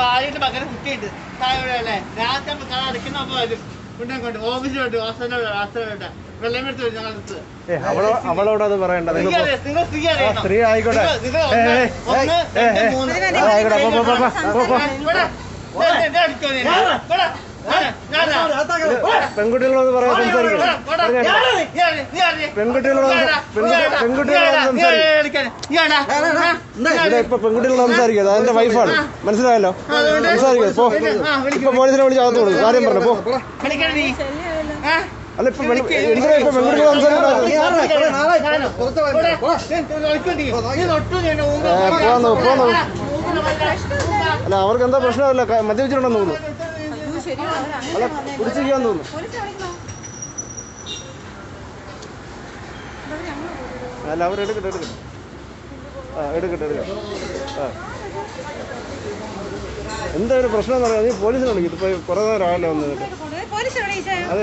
ഭാര്യയുടെ മകനെ കുട്ടിയുണ്ട് താഴെ അല്ലേ രാത്രി നമ്മൾ കട അടയ്ക്കുന്ന അമ്മ വരും. അവളോട് അത് പറയണ്ട. സ്ത്രീ ആയിക്കോട്ടെ. പെൺകുട്ടികളോട് പറയാൻ സംസാരിക്കണം? പെൺകുട്ടികളോട് പെൺകുട്ടികളോട് പെൺകുട്ടികളോട് സംസാരിക്കുക അതെന്റെ വൈഫാണ് മനസ്സിലായല്ലോ സംസാരിക്കുക ഇപ്പൊ ഇപ്പൊ പോലീസിനെ വിളിച്ച് അകത്ത് കൊടുക്കും കാര്യം പറഞ്ഞു പോ അല്ല ഇപ്പൊ എന്തിനാ ഇപ്പൊ പെൺകുട്ടികൾ. അല്ല അവർക്ക് എന്താ പ്രശ്നമല്ല മദ്യപിച്ചിട്ടുണ്ടെന്ന് തോന്നുന്നു. അല്ല. കുടിച്ചിരിക്കാന്ന് തോന്നുന്നു അല്ല അവർ എടുക്കട്ടെ എടുക്കട്ടെ ആ എടുക്കട്ടെ എടുക്കട്ടെ ആ. എന്താ ഒരു പ്രശ്നം എന്ന് പറയാം? നീ പോലീസിനെ വിളിക്കും ഇപ്പൊ കുറേ നേരം ആയല്ലോ വന്നിട്ട് അതെ